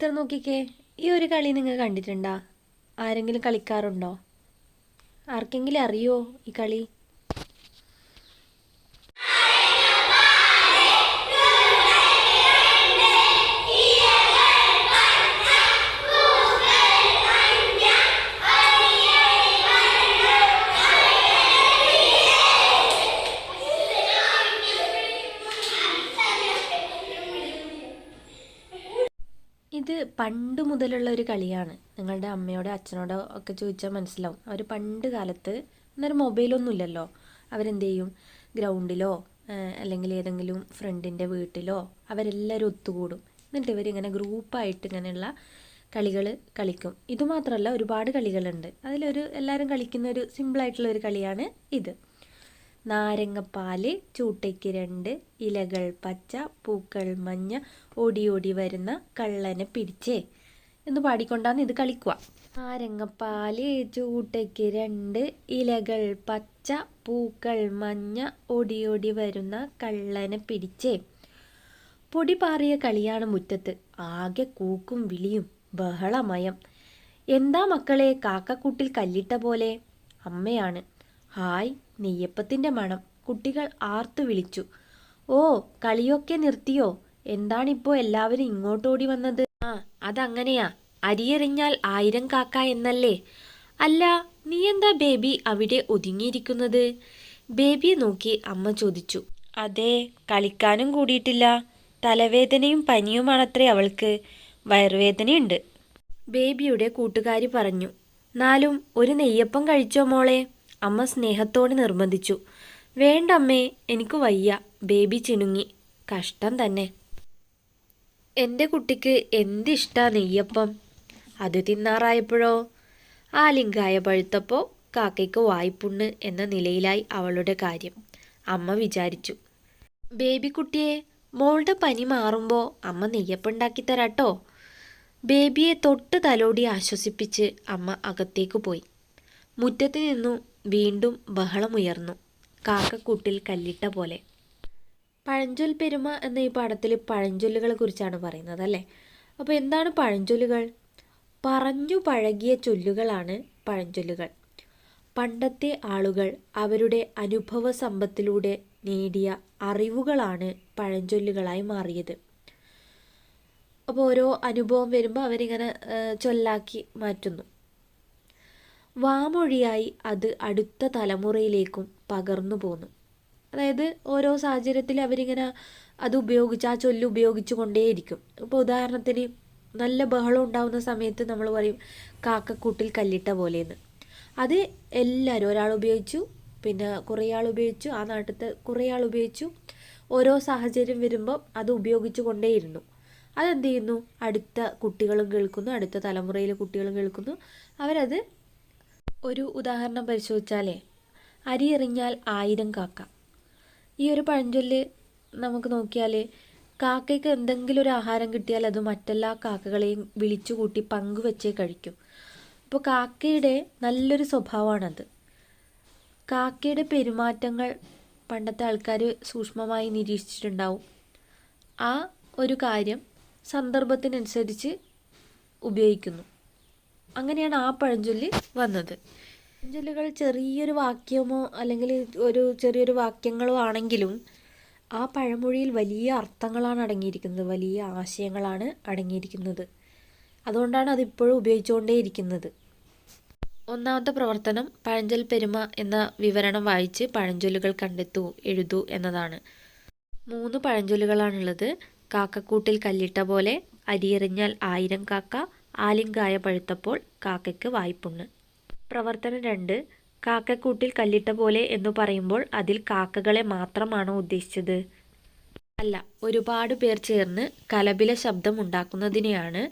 ചിത്രം നോക്കിക്കേ ഈ ഒരു കളി നിങ്ങൾ കണ്ടിട്ടുണ്ടോ? ആരെങ്കിലും കളിക്കാറുണ്ടോ? ആർക്കെങ്കിലും അറിയോ ഈ കളി? പണ്ട് മുതലുള്ള ഒരു കളിയാണ്. നിങ്ങളുടെ അമ്മയോടോ അച്ഛനോടോ ഒക്കെ ചോദിച്ചാൽ മനസ്സിലാവും. അവർ പണ്ട് കാലത്ത് അന്നേരം മൊബൈലൊന്നും ഇല്ലല്ലോ. അവരെന്ത് ചെയ്യും ഗ്രൗണ്ടിലോ അല്ലെങ്കിൽ ഏതെങ്കിലും ഫ്രണ്ടിന്റെ വീട്ടിലോ അവരെല്ലാവരും ഒത്തുകൂടും. എന്നിട്ട് ഇവരിങ്ങനെ ഗ്രൂപ്പായിട്ട് ഇങ്ങനെയുള്ള കളികൾ കളിക്കും. ഇതുമാത്രമല്ല ഒരുപാട് കളികളുണ്ട്. അതിലൊരു എല്ലാവരും കളിക്കുന്ന ഒരു സിമ്പിളായിട്ടുള്ള ഒരു കളിയാണ് ഇത്. നാരങ്ങപ്പാൽ ചൂട്ടയ്ക്ക് രണ്ട് ഇലകൾ പച്ച പൂക്കൾ മഞ്ഞ ഓടിയോടി ഓടി വരുന്ന കള്ളനെ പിടിച്ചേ. എന്ന് പാടിക്കൊണ്ടാണ് ഇത് കളിക്കുക നാരങ്ങപ്പാൽ ചൂട്ടയ്ക്ക് രണ്ട് ഇലകൾ പച്ച പൂക്കൾ മഞ്ഞ ഓടി ഓടി വരുന്ന കള്ളനെ പിടിച്ചേ. പൊടി പാറിയ കളിയാണ് മുറ്റത്ത്. ആകെ കൂക്കും വിളിയും ബഹളമയം. എന്താ മക്കളെ കാക്കക്കൂട്ടിൽ കല്ലിട്ട പോലെ? അമ്മയാണ്. ഹായ് നെയ്യപ്പത്തിന്റെ മണം കുട്ടികൾ ആർത്തു വിളിച്ചു. ഓ കളിയൊക്കെ നിർത്തിയോ? എന്താണിപ്പോ എല്ലാവരും ഇങ്ങോട്ടോടി വന്നത്? ആ അതങ്ങനെയാ. അരിയെറിഞ്ഞാൽ ആയിരം കാക്ക എന്നല്ലേ? അല്ല നീ എന്താ ബേബി അവിടെ ഒതുങ്ങിയിരിക്കുന്നത്? ബേബിയെ നോക്കി അമ്മ ചോദിച്ചു. അതെ കളിക്കാനും കൂടിയിട്ടില്ല. തലവേദനയും പനിയുമാണത്രേ അവൾക്ക്. വയറുവേദനയുണ്ട്. ബേബിയുടെ കൂട്ടുകാരി പറഞ്ഞു. നാലും ഒരു നെയ്യപ്പം കഴിച്ചോ മോളെ? അമ്മ സ്നേഹത്തോടെ നിർബന്ധിച്ചു. വേണ്ടമ്മേ എനിക്ക് വയ്യ. ബേബി ചിണുങ്ങി. കഷ്ടം തന്നെ. എന്റെ കുട്ടിക്ക് എന്തിഷ്ടാ നെയ്യപ്പം? അത് തിന്നാറായപ്പോഴോ? ആലിംഗായ പഴുത്തപ്പോ കാക്കയ്ക്ക് വായ്പുണ്ണ് എന്ന നിലയിലായി അവളുടെ കാര്യം. അമ്മ വിചാരിച്ചു. ബേബിക്കുട്ടിയെ മോളുടെ പനി മാറുമ്പോൾ അമ്മ നെയ്യപ്പുണ്ടാക്കി തരാട്ടോ. ബേബിയെ തൊട്ട് തലോടി ആശ്വസിപ്പിച്ച് അമ്മ അകത്തേക്ക് പോയി. മുറ്റത്ത് നിന്നു വീണ്ടും ബഹളമുയർന്നു. കാക്കക്കൂട്ടിൽ കല്ലിട്ട പോലെ. പഴഞ്ചൊൽ പെരുമ എന്ന ഈ പാഠത്തിൽ പഴഞ്ചൊല്ലുകളെ കുറിച്ചാണ് പറയുന്നത് അല്ലേ? അപ്പോൾ എന്താണ് പഴഞ്ചൊല്ലുകൾ? പറഞ്ഞു പഴകിയ ചൊല്ലുകളാണ് പഴഞ്ചൊല്ലുകൾ. പണ്ടത്തെ ആളുകൾ അവരുടെ അനുഭവ സമ്പത്തിലൂടെ നേടിയ അറിവുകളാണ് പഴഞ്ചൊല്ലുകളായി മാറിയത്. അപ്പോൾ ഓരോ അനുഭവം വരുമ്പോൾ അവരിങ്ങനെ ചൊല്ലാക്കി മാറ്റുന്നു. വാമൊഴിയായി അത് അടുത്ത തലമുറയിലേക്കും പകർന്നു പോന്നു. അതായത് ഓരോ സാഹചര്യത്തിൽ അവരിങ്ങനെ അത് ഉപയോഗിച്ച് ആ ചൊല്ല് ഉപയോഗിച്ചു കൊണ്ടേയിരിക്കും. ഇപ്പോൾ ഉദാഹരണത്തിന് നല്ല ബഹളം ഉണ്ടാവുന്ന സമയത്ത് നമ്മൾ പറയും കാക്കക്കൂട്ടിൽ കല്ലിട്ട പോലെയെന്ന്. അത് എല്ലാവരും ഒരാൾ ഉപയോഗിച്ചു പിന്നെ കുറേ ആൾ ഉപയോഗിച്ചു ആ നാട്ടിലത്തെ കുറേ ആൾ ഉപയോഗിച്ചു. ഓരോ സാഹചര്യം വരുമ്പോൾ അത് ഉപയോഗിച്ചു കൊണ്ടേയിരുന്നു. അതെന്ത് ചെയ്യുന്നു? അടുത്ത കുട്ടികളും കേൾക്കുന്നു അടുത്ത തലമുറയിലെ കുട്ടികളും കേൾക്കുന്നു. അവരത് ഒരു ഉദാഹരണം പരിശോധിച്ചാലേ. അരി എറിഞ്ഞാൽ ആയിരം കാക്ക. ഈ ഒരു പഴഞ്ചൊല്ല് നമുക്ക് നോക്കിയാൽ കാക്കയ്ക്ക് എന്തെങ്കിലും ഒരു ആഹാരം കിട്ടിയാൽ അത് മറ്റെല്ലാ കാക്കകളെയും വിളിച്ചുകൂട്ടി പങ്കുവെച്ചേ കഴിക്കും. അപ്പോൾ കാക്കയുടെ നല്ലൊരു സ്വഭാവമാണത്. കാക്കയുടെ പെരുമാറ്റങ്ങൾ പണ്ടത്തെ ആൾക്കാർ സൂക്ഷ്മമായി നിരീക്ഷിച്ചിട്ടുണ്ടാവും. ആ ഒരു കാര്യം സന്ദർഭത്തിനനുസരിച്ച് ഉപയോഗിക്കുന്നു. അങ്ങനെയാണ് ആ പഴഞ്ചൊല്ലി വന്നത്. പഴഞ്ചൊല്ലുകൾ ചെറിയൊരു വാക്യമോ അല്ലെങ്കിൽ ഒരു ചെറിയൊരു വാക്യങ്ങളോ ആണെങ്കിലും ആ പഴമൊഴിയിൽ വലിയ അർത്ഥങ്ങളാണ് അടങ്ങിയിരിക്കുന്നത്. വലിയ ആശയങ്ങളാണ് അടങ്ങിയിരിക്കുന്നത്. അതുകൊണ്ടാണ് അതിപ്പോഴും ഉപയോഗിച്ചുകൊണ്ടേയിരിക്കുന്നത്. ഒന്നാമത്തെ പ്രവർത്തനം പഴഞ്ചൊൽ പെരുമ എന്ന വിവരണം വായിച്ച് പഴഞ്ചൊല്ലുകൾ കണ്ടെത്തൂ എഴുതൂ എന്നതാണ്. മൂന്ന് പഴഞ്ചൊല്ലുകളാണുള്ളത്. കാക്കക്കൂട്ടിൽ കല്ലിട്ട പോലെ അരിയെറിഞ്ഞാൽ ആയിരം കാക്ക ആലിങ്കായ പഴുത്തപ്പോൾ കാക്കയ്ക്ക് വായ്പുണ്ണ്. പ്രവർത്തനം രണ്ട്. കാക്കക്കൂട്ടിൽ കല്ലിട്ട പോലെ എന്ന് പറയുമ്പോൾ അതിൽ കാക്കകളെ മാത്രമാണോ ഉദ്ദേശിച്ചത്? അല്ല ഒരുപാട് പേർ ചേർന്ന് കലബില ശബ്ദം ഉണ്ടാക്കുന്നതിനെയാണ്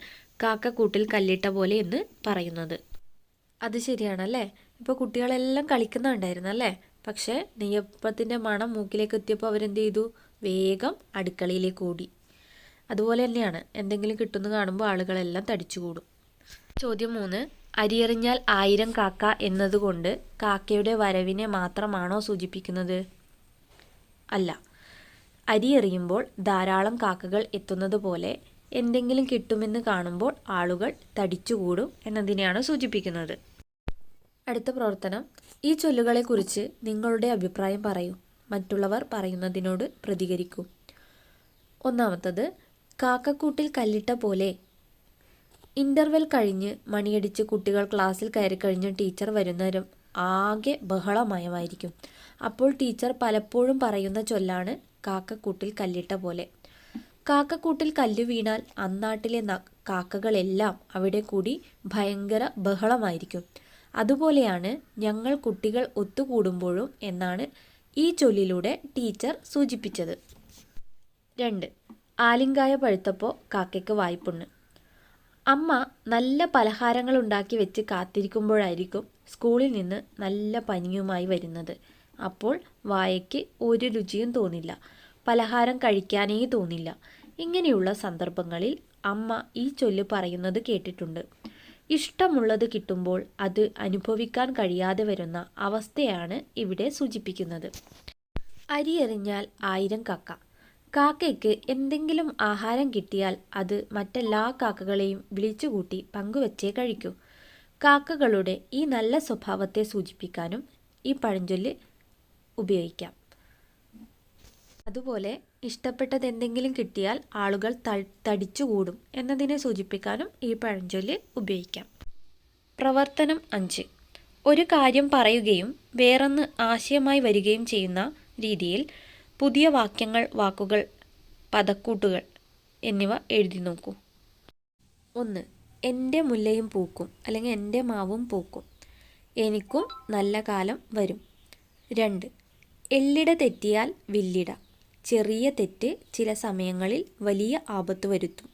കാക്കക്കൂട്ടിൽ കല്ലിട്ട പോലെ എന്ന് പറയുന്നത്. അത് ശരിയാണല്ലേ? ഇപ്പോൾ കുട്ടികളെല്ലാം കളിക്കുന്നുണ്ടായിരുന്നു അല്ലേ? പക്ഷേ നെയ്യപ്പത്തിന്റെ മണം മൂക്കിലേക്ക് എത്തിയപ്പോൾ അവരെന്ത് ചെയ്തു? വേഗം അടുക്കളയിലേക്ക് ഓടി. അതുപോലെ തന്നെയാണ് എന്തെങ്കിലും കിട്ടുന്നു കാണുമ്പോൾ ആളുകളെല്ലാം തടിച്ചുകൂടും. ചോദ്യം മൂന്ന് അരിയെറിഞ്ഞാൽ ആയിരം കാക്ക എന്നതുകൊണ്ട് കാക്കയുടെ വരവിനെ മാത്രമാണോ സൂചിപ്പിക്കുന്നത്? അല്ല. അരി എറിയുമ്പോൾ ധാരാളം കാക്കകൾ എത്തുന്നത് പോലെ എന്തെങ്കിലും കിട്ടുമെന്ന് കാണുമ്പോൾ ആളുകൾ തടിച്ചുകൂടും എന്നതിനെയാണ് സൂചിപ്പിക്കുന്നത്. അടുത്ത പ്രവർത്തനം ഈ ചൊല്ലുകളെക്കുറിച്ച് നിങ്ങളുടെ അഭിപ്രായം പറയൂ. മറ്റുള്ളവർ പറയുന്നതിനോട് പ്രതികരിക്കൂ. ഒന്നാമത്തത് കാക്കക്കൂട്ടിൽ കല്ലിട്ട പോലെ. ഇന്റർവെൽ കഴിഞ്ഞ് മണിയടിച്ച് കുട്ടികൾ ക്ലാസ്സിൽ കയറി കഴിഞ്ഞ് ടീച്ചർ വരുന്നവരും ആകെ ബഹളമയമായിരിക്കും. അപ്പോൾ ടീച്ചർ പലപ്പോഴും പറയുന്ന ചൊല്ലാണ് കാക്കക്കൂട്ടിൽ കല്ലിട്ട പോലെ. കാക്കക്കൂട്ടിൽ കല്ല് വീണാൽ അന്നാട്ടിലെ കാക്കകളെല്ലാം അവിടെ കൂടി ഭയങ്കര ബഹളമായിരിക്കും. അതുപോലെയാണ് ഞങ്ങൾ കുട്ടികൾ ഒത്തുകൂടുമ്പോഴും എന്നാണ് ഈ ചൊല്ലിലൂടെ ടീച്ചർ സൂചിപ്പിച്ചത്. രണ്ട് ആലിങ്കായ പഴുത്തപ്പോൾ കാക്കയ്ക്ക് വായ്പുണ്ണ്. അമ്മ നല്ല പലഹാരങ്ങൾ ഉണ്ടാക്കി വെച്ച് കാത്തിരിക്കുമ്പോഴായിരിക്കും സ്കൂളിൽ നിന്ന് നല്ല പനിയുമായി വരുന്നത്. അപ്പോൾ വായയ്ക്ക് ഒരു രുചിയും തോന്നില്ല. പലഹാരം കഴിക്കാനേ തോന്നില്ല. ഇങ്ങനെയുള്ള സന്ദർഭങ്ങളിൽ അമ്മ ഈ ചൊല്ല് പറയുന്നത് കേട്ടിട്ടുണ്ട്. ഇഷ്ടമുള്ളത് കിട്ടുമ്പോൾ അത് അനുഭവിക്കാൻ കഴിയാതെ വരുന്ന അവസ്ഥയാണ് ഇവിടെ സൂചിപ്പിക്കുന്നത്. അരി എറിഞ്ഞാൽ ആയിരം കക്ക. കാക്കയ്ക്ക് എന്തെങ്കിലും ആഹാരം കിട്ടിയാൽ അത് മറ്റെല്ലാ കാക്കകളെയും വിളിച്ചുകൂട്ടി പങ്കുവച്ചേ കഴിക്കൂ. കാക്കകളുടെ ഈ നല്ല സ്വഭാവത്തെ സൂചിപ്പിക്കാനും ഈ പഴഞ്ചൊല്ല് ഉപയോഗിക്കാം. അതുപോലെ ഇഷ്ടപ്പെട്ടത് എന്തെങ്കിലും കിട്ടിയാൽ ആളുകൾ തടിച്ചുകൂടും എന്നതിനെ സൂചിപ്പിക്കാനും ഈ പഴഞ്ചൊല്ല് ഉപയോഗിക്കാം. പ്രവർത്തനം അഞ്ച്. ഒരു കാര്യം പറയുകയും വേറൊന്ന് ആശയമായി വരികയും ചെയ്യുന്ന രീതിയിൽ പുതിയ വാക്യങ്ങൾ വാക്കുകൾ പദക്കൂട്ടുകൾ എന്നിവ എഴുതി നോക്കൂ. ഒന്ന് എന്റെ മുല്ലയും പൂക്കും അല്ലെങ്കിൽ എന്റെ മാവും പൂക്കും എനിക്കും നല്ല കാലം വരും. രണ്ട് എല്ലിട തെറ്റിയാൽ വില്ലിട ചെറിയ തെറ്റ് ചില സമയങ്ങളിൽ വലിയ ആപത്ത് വരുത്തും.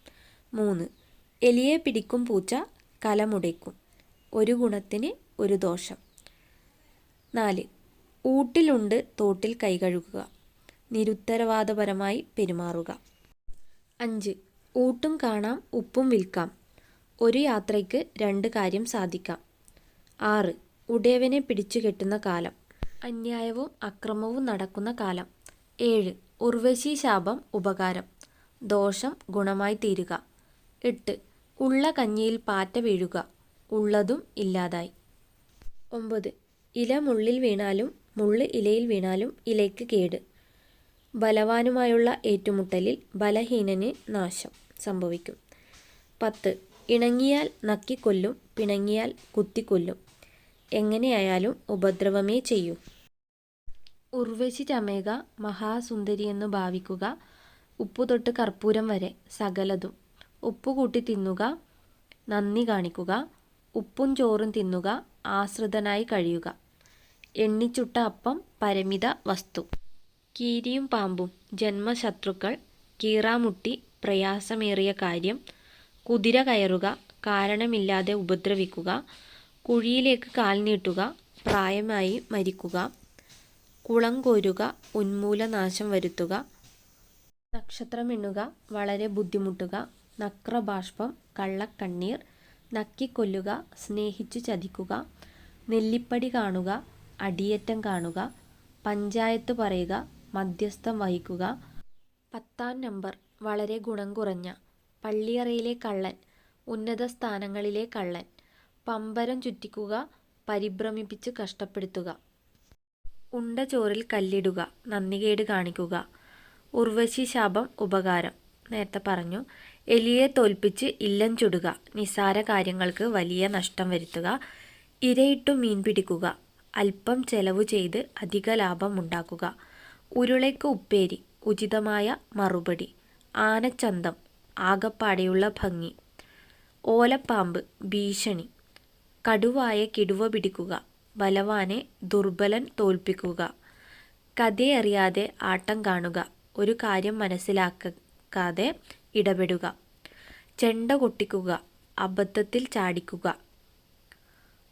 മൂന്ന് എലിയെ പിടിക്കും പൂച്ച കലമുടയ്ക്കും ഒരു ഗുണത്തിന് ഒരു ദോഷം. നാല് ഊട്ടിലുണ്ട് തോട്ടിൽ കൈകഴുകുക നിരുത്തരവാദപരമായി പെരുമാറുക. അഞ്ച്. ഊട്ടും കാണാം ഉപ്പും വിൽക്കാം. ഒരു യാത്രയ്ക്ക് രണ്ട് കാര്യം സാധിക്കാം. ആറ്. ഉടയവനെ പിടിച്ചു കെട്ടുന്ന കാലം. അന്യായവും അക്രമവും നടക്കുന്ന കാലം. ഏഴ്. ഉർവശി ശാപം ഉപകാരം. ദോഷം ഗുണമായി തീരുക. എട്ട്. ഉള്ള കഞ്ഞിയിൽ പാറ്റ വീഴുക. ഉള്ളതും ഇല്ലാതായി. ഒമ്പത്. ഇല മുള്ളിൽ വീണാലും മുള്ള് ഇലയിൽ വീണാലും ഇലയ്ക്ക് കേട്. ബലവാനുമായുള്ള ഏറ്റുമുട്ടലിൽ ബലഹീനന് നാശം സംഭവിക്കും. പത്ത്. ഇണങ്ങിയാൽ നക്കിക്കൊല്ലും പിണങ്ങിയാൽ കുത്തിക്കൊല്ലും. എങ്ങനെയായാലും ഉപദ്രവമേ ചെയ്യൂ. ഉർവശി ചമേക മഹാസുന്ദരിയെന്ന് ഭാവിക്കുക ഉപ്പു തൊട്ട് കർപ്പൂരം വരെ സകലതും. ഉപ്പു കൂട്ടി തിന്നുക നന്ദി കാണിക്കുക ഉപ്പും ചോറും തിന്നുക ആശ്രിതനായി കഴിയുക. എണ്ണിച്ചുട്ട അപ്പം പരിമിത വസ്തു. കീരിയും പാമ്പും. ജന്മശത്രുക്കൾ കീറാമുട്ടി പ്രയാസമേറിയ കാര്യം കുതിര കയറുക കാരണമില്ലാതെ ഉപദ്രവിക്കുക കുഴിയിലേക്ക് കാൽ നീട്ടുക പ്രായമായി മരിക്കുക കുളം കോരുക ഉന്മൂലനാശം വരുത്തുക നക്ഷത്രമെണ്ണുക വളരെ ബുദ്ധിമുട്ടുക നക്രബാഷ്പം കള്ളക്കണ്ണീർ നക്കിക്കൊല്ലുക സ്നേഹിച്ചു ചതിക്കുക നെല്ലിപ്പടി കാണുക അടിയേറ്റം കാണുക പഞ്ചായത്ത് പറയുക മധ്യസ്ഥം വഹിക്കുക. പത്താം നമ്പർ വളരെ ഗുണം കുറഞ്ഞ പള്ളിയറയിലെ കള്ളൻ ഉന്നത സ്ഥാനങ്ങളിലെ കള്ളൻ പമ്പരം ചുറ്റിക്കുക പരിഭ്രമിപ്പിച്ച് കഷ്ടപ്പെടുത്തുക. ഉണ്ട ചോറിൽ കല്ലിടുക നന്ദികേട് കാണിക്കുക. ഉർവശി ശാപം ഉപകാരം. നേരത്തെ പറഞ്ഞു എലിയെ തോൽപ്പിച്ച് ഇല്ലം ചുടുക നിസാര കാര്യങ്ങൾക്ക് വലിയ നഷ്ടം വരുത്തുക ഇരയിട്ടു മീൻ പിടിക്കുക അല്പം ചെലവ് ചെയ്ത് അധിക ലാഭം ഉണ്ടാക്കുക. ഉരുളയ്ക്ക് ഉപ്പേരി ഉചിതമായ മറുപടി ആനച്ചന്തം ആകപ്പാടെയുള്ള ഭംഗി ഓലപ്പാമ്പ് ഭീഷണി കടുവായ കിടുവ പിടിക്കുക ബലവാനെ ദുർബലൻ തോൽപ്പിക്കുക കഥയറിയാതെ ആട്ടം കാണുക ഒരു കാര്യം മനസ്സിലാക്കാതെ ഇടപെടുക ചെണ്ട കൊട്ടിക്കുക അബദ്ധത്തിൽ ചാടിക്കുക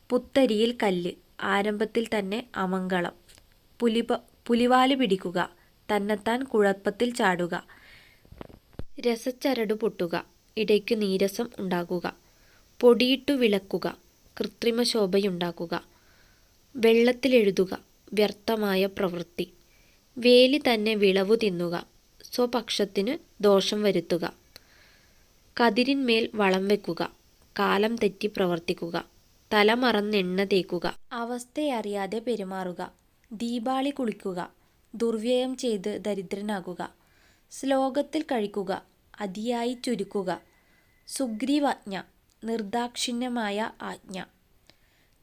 പുത്തരിയിൽ കല്ല് ആരംഭത്തിൽ തന്നെ അമംഗളം പുലിപ പുലിവാൽ പിടിക്കുക. തന്നെത്താൻ കുഴപ്പത്തിൽ ചാടുക. രസച്ചരടു പൊട്ടുക. ഇടയ്ക്ക് നീരസം ഉണ്ടാകുക. പൊടിയിട്ടു വിളക്കുക. കൃത്രിമ ശോഭയുണ്ടാക്കുക വെള്ളത്തിലെഴുതുക വ്യർത്ഥമായ പ്രവൃത്തി. വേലി തന്നെ വിളവു തിന്നുക. സ്വപക്ഷത്തിന് ദോഷം വരുത്തുക. കതിരിന്മേൽ വളം വെക്കുക. കാലം തെറ്റി പ്രവർത്തിക്കുക. തല മറന്നെണ്ണ തേക്കുക. അവസ്ഥയറിയാതെ പെരുമാറുക. ദീപാളി കുളിക്കുക ദുർവ്യയം ചെയ്ത് ദരിദ്രനാകുക ശ്ലോകത്തിൽ കഴിക്കുക അതിയായി ചുരുക്കുക സുഗ്രീവാജ്ഞ നിർദാക്ഷിണ്യമായ ആജ്ഞ.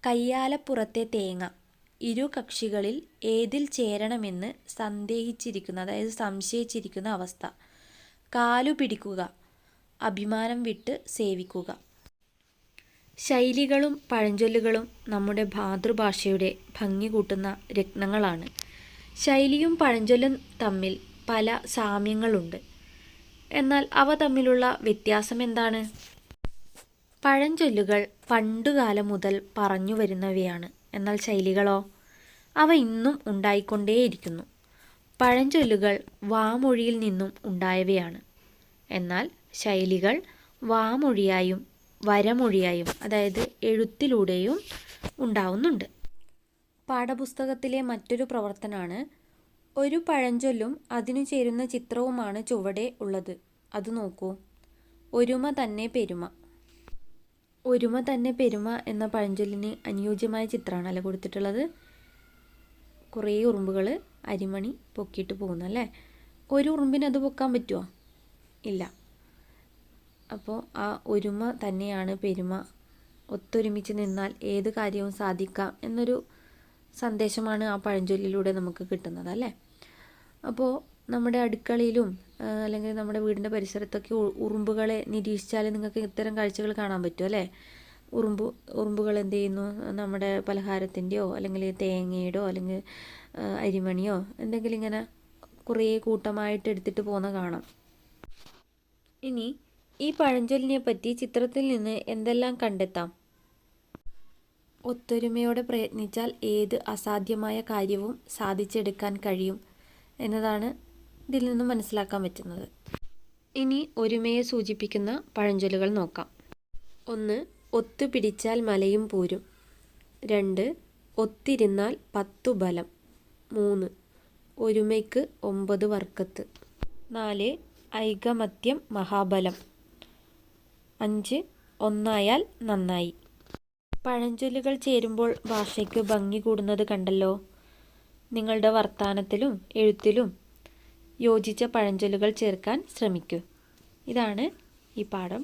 കയ്യാലപ്പുറത്തെ തേങ്ങ ഇരു കക്ഷികളിൽ ഏതിൽ ചേരണമെന്ന് സന്ദേഹിച്ചിരിക്കുന്ന അതായത് സംശയിച്ചിരിക്കുന്ന അവസ്ഥ. കാലു പിടിക്കുക അഭിമാനം വിട്ട് സേവിക്കുക. ശൈലികളും പഴഞ്ചൊല്ലുകളും നമ്മുടെ മാതൃഭാഷയുടെ ഭംഗി കൂട്ടുന്ന രത്നങ്ങളാണ്. ശൈലിയും പഴഞ്ചൊല്ലും തമ്മിൽ പല സാമ്യങ്ങളുണ്ട്. എന്നാൽ അവ തമ്മിലുള്ള വ്യത്യാസം എന്താണ്? പഴഞ്ചൊല്ലുകൾ പണ്ടുകാലം മുതൽ പറഞ്ഞു വരുന്നവയാണ്. എന്നാൽ ശൈലികളോ? അവ ഇന്നും ഉണ്ടായിക്കൊണ്ടേയിരിക്കുന്നു. പഴഞ്ചൊല്ലുകൾ വാമൊഴിയിൽ നിന്നും ഉണ്ടായവയാണ്. എന്നാൽ ശൈലികൾ വാമൊഴിയായും വരമൊഴിയായും അതായത് എഴുത്തിലൂടെയും ഉണ്ടാവുന്നുണ്ട്. പാഠപുസ്തകത്തിലെ മറ്റൊരു പ്രവർത്തനമാണ് ഒരു പഴഞ്ചൊല്ലും അതിനു ചേരുന്ന ചിത്രവുമാണ് ചുവടെ ഉള്ളത്. അത് നോക്കൂ. ഒരുമ തന്നെ പെരുമ. ഒരുമ തന്നെ പെരുമ എന്ന പഴഞ്ചൊല്ലിന് അനുയോജ്യമായ ചിത്രമാണല്ലേ കൊടുത്തിട്ടുള്ളത്. കുറേ ഉറുമ്പുകൾ അരിമണി പൊക്കിയിട്ട് പോകുന്നു അല്ലേ ഒരു ഉറുമ്പിന് അത് പൊക്കാൻ പറ്റുമോ ഇല്ല. അപ്പോൾ ആ ഒരുമ തന്നെയാണ് പെരുമ. ഒത്തൊരുമിച്ച് നിന്നാൽ ഏത് കാര്യവും സാധിക്കാം എന്നൊരു സന്ദേശമാണ് ആ പഴഞ്ചൊല്ലിലൂടെ നമുക്ക് കിട്ടുന്നത് അല്ലേ? അപ്പോൾ നമ്മുടെ അടുക്കളയിലും അല്ലെങ്കിൽ നമ്മുടെ വീടിന്റെ പരിസരത്തൊക്കെ ഉറുമ്പുകളെ നിരീക്ഷിച്ചാൽ നിങ്ങൾക്ക് ഇത്തരം കാഴ്ചകൾ കാണാൻ പറ്റും അല്ലേ? ഉറുമ്പ് ഉറുമ്പുകൾ എന്ത് ചെയ്യുന്നു? നമ്മുടെ പലഹാരത്തിന്റെയോ അല്ലെങ്കിൽ തേങ്ങയുടെയോ അല്ലെങ്കിൽ അരിമണിയോ എന്തെങ്കിലും ഇങ്ങനെ കുറേ കൂട്ടമായിട്ട് എടുത്തിട്ട് പോകുന്ന കാണാം. ഇനി ഈ പഴഞ്ചൊല്ലിനെ പറ്റി ചിത്രത്തിൽ നിന്ന് എന്തെല്ലാം കണ്ടെത്താം? ഒത്തൊരുമയോടെ പ്രയത്നിച്ചാൽ ഏത് അസാധ്യമായ കാര്യവും സാധിച്ചെടുക്കാൻ കഴിയും എന്നതാണ് ഇതിൽ നിന്ന് മനസ്സിലാക്കാൻ പറ്റുന്നത്. ഇനി ഒരുമയെ സൂചിപ്പിക്കുന്ന പഴഞ്ചൊല്ലുകൾ നോക്കാം. ഒന്ന് ഒത്തു പിടിച്ചാൽ മലയും പോരും. രണ്ട് ഒത്തിരുന്നാൽ പത്തു ബലം. മൂന്ന് ഒരുമയ്ക്ക് ഒമ്പത് വർക്കത്ത്. നാല് ഐകമത്യം മഹാബലം. അഞ്ച് ഒന്നായാൽ നന്നായി. പഴഞ്ചൊല്ലുകൾ ചേരുമ്പോൾ ഭാഷയ്ക്ക് ഭംഗി കൂടുന്നത് കണ്ടല്ലോ. നിങ്ങളുടെ വർത്തമാനത്തിലും എഴുത്തിലും യോജിച്ച പഴഞ്ചൊല്ലുകൾ ചേർക്കാൻ ശ്രമിക്കൂ. ഇതാണ് ഈ പാഠം.